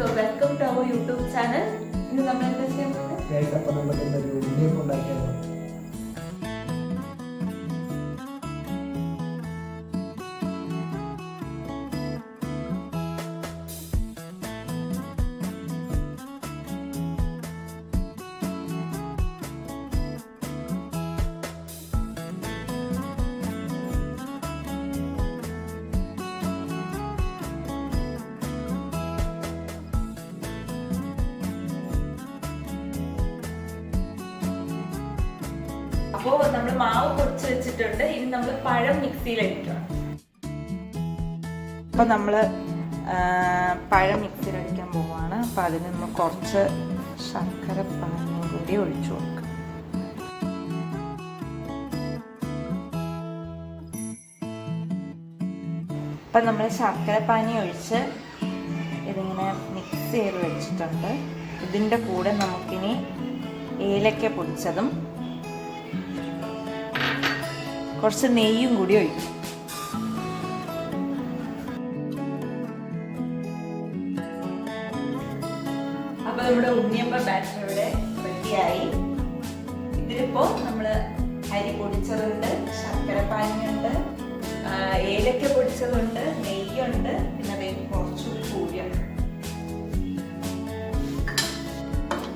So welcome to our YouTube channel ఇది గమనించేసి അപ്പോൾ നമ്മൾ മാവ് പൊടിച്ച് വെച്ചിട്ടുണ്ട്. ഇനി നമ്മൾ പഴം മിക്സിയിൽ അടിക്കണം അപ്പോൾ നമ്മൾ പഴം മിക്സിയിൽ അടിക്കാൻ പോവുകയാണ് അപ്പോൾ അതിന് നമ്മൾ കുറച്ച് ശർക്കര പാനിയും കൂടി ഒഴിച്ചു കൊടുക്കാം. അപ്പം നമ്മൾ ശർക്കര പാനി ഒഴിച്ച് ഇതിങ്ങനെ മിക്സ് ചെയ്ത് വെച്ചിട്ടുണ്ട്. ഇതിന്റെ കൂടെ നമുക്കിനി ഏലക്ക പൊടിച്ചതും കുറച്ച് നെയ്യും കൂടി ഒഴിക്കും. അപ്പൊ നമ്മുടെ ഉണ്ണിയമ്പ ഇവിടെ റെഡിയായി. ഇതിലിപ്പോ നമ്മൾ അരി പൊടിച്ചതുണ്ട് ശർക്കര പാനിയുണ്ട് ആ, ഏലക്ക പൊടിച്ചതുണ്ട് നെയ്യുണ്ട് പിന്നെ അതേ കുറച്ചുകൂടി കൂടിയുണ്ട്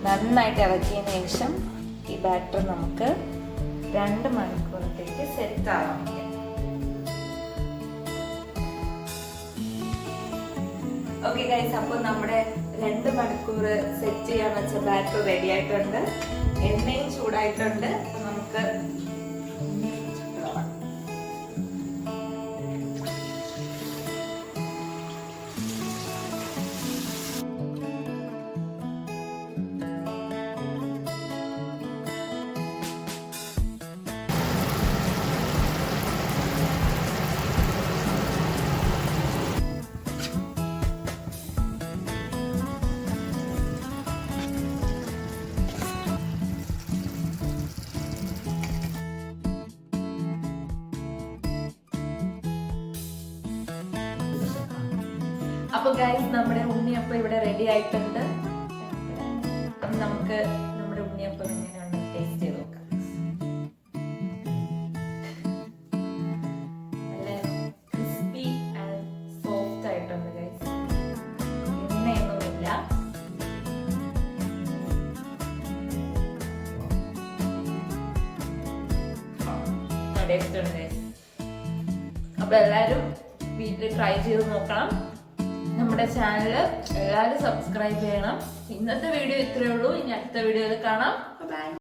നന്നായിട്ട് ഇളക്കിയതിന് ശേഷം ഈ ബാറ്റർ നമുക്ക് രണ്ട് മണിക്കൂറത്തേക്ക് സെറ്റ് വയ്ക്കാം ഓക്കെ ഗൈസ് അപ്പോൾ നമ്മുടെ രണ്ട് മണിക്കൂർ സെറ്റ് ചെയ്യാൻ വെച്ച ബാറ്റർ റെഡി ആയിട്ടുണ്ട്. എണ്ണയും ചൂടായിട്ടുണ്ട്. നമുക്ക് അപ്പൊ ഗൈസ് നമ്മുടെ ഉണ്ണിയപ്പം ഇവിടെ റെഡി ആയിട്ടുണ്ട്. നമുക്ക് നമ്മുടെ ഉണ്ണിയപ്പം എങ്ങനെയാണ് ടേസ്റ്റ് ചെയ്ത് നോക്കാം. നല്ല ക്രിസ്പി ആൻഡ് സോഫ്റ്റ് ആയിട്ടുണ്ട് ഗൈസ് എണ്ണയൊന്നുമില്ല. ടേസ്റ്റ് ഉണ്ട് guys. അപ്പൊ എല്ലാരും വീട്ടിൽ ട്രൈ ചെയ്ത് നോക്കണം. നമ്മുടെ ചാനൽ എല്ലാവരും സബ്സ്ക്രൈബ് ചെയ്യണം. ഇന്നത്തെ വീഡിയോ ഇത്രയേ ഉള്ളൂ. ഇനി അടുത്ത വീഡിയോയിൽ കാണാം.